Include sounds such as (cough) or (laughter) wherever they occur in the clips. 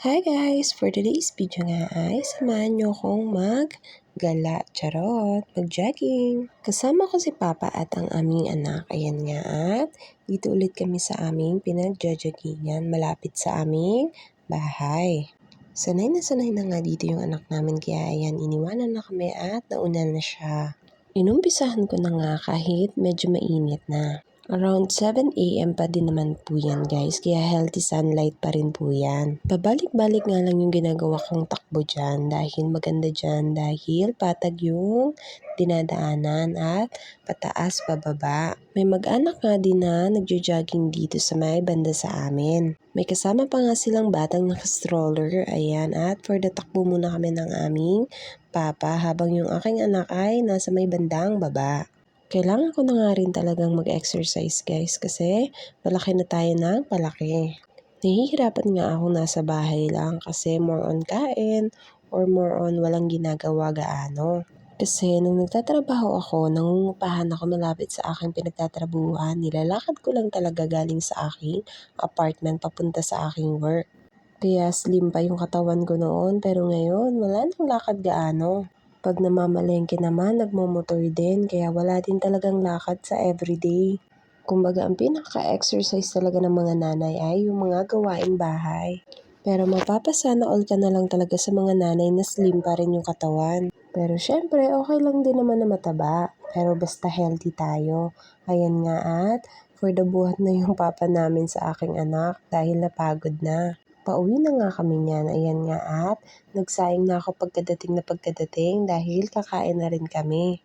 Hi guys! For today's video nga ay samahan nyo akong mag-gala, charot, mag-jogging. Kasama ko si Papa at ang aming anak. Ayan nga at dito ulit kami sa aming pinag-joggingan malapit sa aming bahay. Sanay na sanay na nga dito yung anak namin kaya ayan iniwanan na kami at nauna na siya. Inumpisahan ko na nga kahit medyo mainit na. Around 7 a.m. pa din naman po yan guys, kaya healthy sunlight pa rin po yan. Pabalik-balik nga lang yung ginagawa kong takbo dyan dahil maganda dyan dahil patag yung dinadaanan at pataas pababa. May mag-anak nga din na nagjo-jogging dito sa may banda sa amin. May kasama pa nga silang batang naka-stroller, ayan, at for the takbo muna kami ng aming papa habang yung aking anak ay nasa may bandang baba. Kailangan ko na nga rin talagang mag-exercise guys kasi malaki na tayo ng palaki. Nahihirapan nga ako nasa bahay lang kasi more on kain or more on walang ginagawa gaano. Kasi nung nagtatrabaho ako, nangungupahan ako malapit sa aking pinagtatrabuhan. Nilalakad ko lang talaga galing sa aking apartment papunta sa aking work. Kaya slim pa yung katawan ko noon pero ngayon wala nang lakad gaano. Pag namamalengke naman, nagmomotor din kaya wala din talagang lakad sa everyday. Kumbaga ang pinaka-exercise talaga ng mga nanay ay yung mga gawaing bahay. Pero mapapasana all ka na lang talaga sa mga nanay na slim pa rin yung katawan. Pero syempre, okay lang din naman na mataba. Pero basta healthy tayo. Ayan nga at for the buhat na yung papa namin sa aking anak dahil napagod na. Pauwi na nga kami niyan, ayan nga at nagsayang na ako pagkadating na pagkadating dahil kakain na rin kami.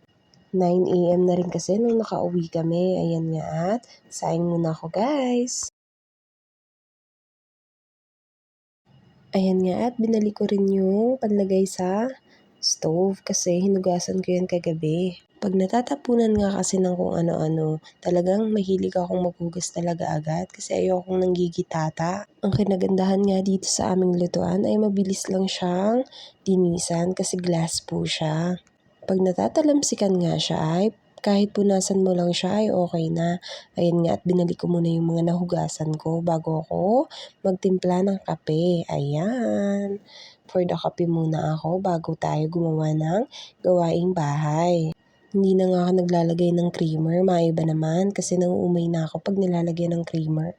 9 a.m. na rin kasi nung nakauwi kami, ayan nga at sayang muna ako guys. Ayan nga at binalik ko rin yung panlagay sa stove kasi hinugasan ko yan kagabi. Pag natatapunan nga kasi ng kung ano-ano, talagang mahilig akong maghugas talaga agad kasi ayokong nanggigitata. Ang kinagandahan nga dito sa aming lutuan ay mabilis lang siyang linisan kasi glass po siya. Pag natatalamsikan nga siya ay kahit punasan mo lang siya ay okay na. Ayan nga at binalik ko muna yung mga nahugasan ko bago ako magtimpla ng kape. Ayan. For the kape muna ako bago tayo gumawa ng gawaing bahay. Hindi na nga ako naglalagay ng creamer, maiba naman kasi nauumay na ako pag nilalagay ng creamer.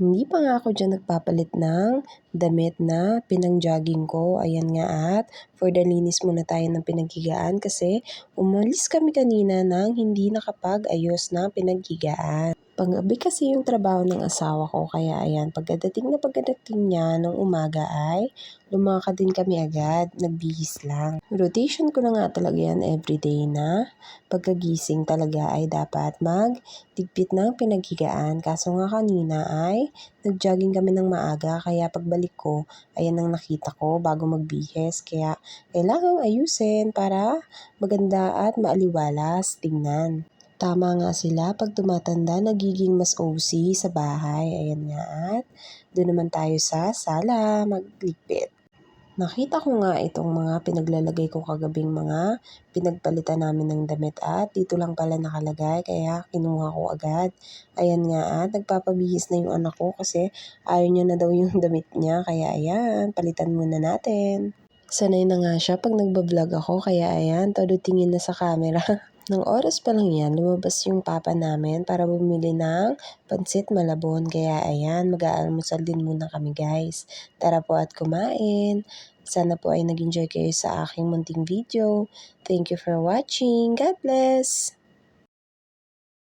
Hindi pa nga ako dyan nagpapalit ng damit na pinang-jogging ko. Ayan nga at for the linis muna tayo ng pinaghigaan kasi umalis kami kanina nang hindi nakapag-ayos ng pinaghigaan. Panggabi kasi yung trabaho ng asawa ko kaya ayan pagdating na pagdating niya ng umaga ay lumakad din kami agad, nagbihis lang. Rotation ko na nga talaga yan everyday na pagkagising talaga ay dapat magtigpit ng pinaghigaan. Kaso nga kanina ay nag-jogging kami ng maaga kaya pagbalik ko ayan ang nakita ko bago magbihis kaya kailangang ayusin para maganda at maaliwalas tingnan. Tama nga sila pag tumatanda nagiging mas OC sa bahay. Ayan nga at doon naman tayo sa sala magligpit. Nakita ko nga itong mga pinaglalagay ko kagabing mga pinagpalitan namin ng damit at dito lang pala nakalagay kaya kinuha ko agad. Ayan nga at nagpapabihis na yung anak ko kasi ayaw niya na daw (laughs) yung damit niya kaya ayan palitan muna natin. Sanay na nga siya pag nagbablog ako kaya ayan todo tingin na sa camera. (laughs) Nang oras pa lang yan, lumabas yung papa namin para bumili ng pansit malabon. Kaya ayan, mag-aalmusal din muna kami guys. Tara po at kumain. Sana po ay nag-enjoy kayo sa aking munting video. Thank you for watching. God bless!